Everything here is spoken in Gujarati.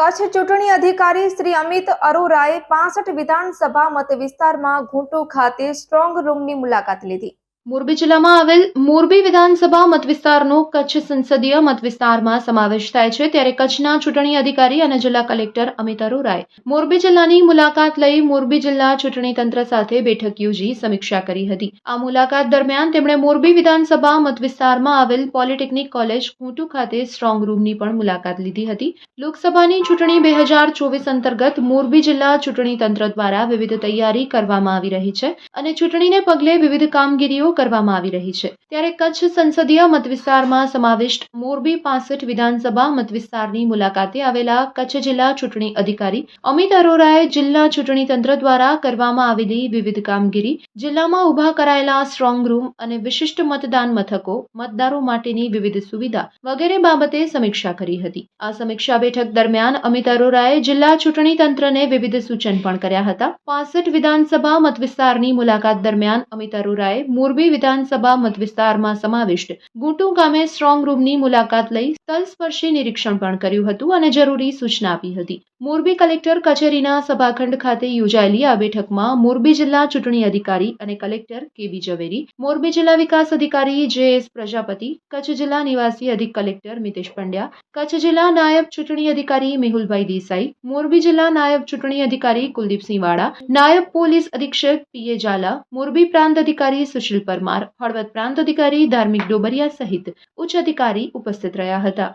કચ્છ ચૂંટણી અધિકારી શ્રી અમિત અરોરાએ પાસઠ વિધાનસભા મત વિસ્તારમાં ઘૂંટુ ખાતે સ્ટ્રોંગ રૂમની મુલાકાત લીધી. મોરબી જિલ્લામાં આવેલ મોરબી વિધાનસભા મતવિસ્તારનો કચ્છ સંસદીય મતવિસ્તારમાં સમાવેશ થાય છે. ત્યારે કચ્છના ચૂંટણી અધિકારી અને જિલ્લા કલેક્ટર અમિત અરોરાએ મોરબી જિલ્લાની મુલાકાત લઈ મોરબી જિલ્લા ચૂંટણી તંત્ર સાથે બેઠક યોજી સમીક્ષા કરી હતી. આ મુલાકાત દરમિયાન તેમણે મોરબી વિધાનસભા મતવિસ્તારમાં આવેલ પોલિટેકનિક કોલેજ કુંટુ ખાતે સ્ટ્રોંગ રૂમની પણ મુલાકાત લીધી હતી. લોકસભાની ચૂંટણી બે હજાર ચોવીસ અંતર્ગત મોરબી જિલ્લા ચૂંટણી તંત્ર દ્વારા વિવિધ તૈયારી કરવામાં આવી રહી છે અને ચૂંટણીને પગલે વિવિધ કામગીરીઓ કરવામાં આવી રહી છે. ત્યારે કચ્છ સંસદીય મતવિસ્તારમાં સમાવિષ્ટ મોરબી પાસઠ વિધાનસભા મતવિસ્તારની મુલાકાતે આવેલા કચ્છ જિલ્લા ચૂંટણી અધિકારી અમિત અરોરાએ જિલ્લા ચૂંટણી તંત્ર દ્વારા કરવામાં આવેલી વિવિધ કામગીરી, જિલ્લામાં ઊભા કરાયેલા સ્ટ્રોંગ અને વિશિષ્ટ મતદાન મથકો, મતદારો માટેની વિવિધ સુવિધા વગેરે બાબતે સમીક્ષા કરી હતી. આ સમીક્ષા બેઠક દરમિયાન અમિત અરોરાએ જિલ્લા ચૂંટણી તંત્રને વિવિધ સૂચન પણ કર્યા હતા. પાસઠ વિધાનસભા મતવિસ્તારની મુલાકાત દરમિયાન અમિત અરોરાએ મોરબી વિધાનસભા મતવિસ્તારમાં સમાવિષ્ટ ગુંટુ ગામે સ્ટ્રોંગ મુલાકાત લઈ તલસ્પર્શી નિરીક્ષણ પણ કર્યું હતું અને જરૂરી સૂચના આપી હતી. મોરબી કલેક્ટર કચેરીના સભાખંડ ખાતે યોજાયેલી આ બેઠકમાં મોરબી જિલ્લા ચૂંટણી અધિકારી અને કલેક્ટર કેબી ઝવેરી, મોરબી જિલ્લા વિકાસ અધિકારી જે એસ પ્રજાપતિ, કચ્છ જિલ્લા નિવાસી અધિક કલેક્ટર મિતેશ પંડ્યા, કચ્છ જિલ્લા નાયબ ચૂંટણી અધિકારી મેહુલભાઈ દેસાઈ, મોરબી જિલ્લા નાયબ ચૂંટણી અધિકારી કુલદીપસિંહ વાળા, નાયબ પોલીસ અધિક્ષક પીએ ઝાલા, મોરબી પ્રાંત અધિકારી સુશીલ પરમાર હળવદ પ્રાંત અધિકારી ધાર્મિક ડોબરિયા સહિત ઉચ્ચ અધિકારી ઉપસ્થિત રહ્યા હતા.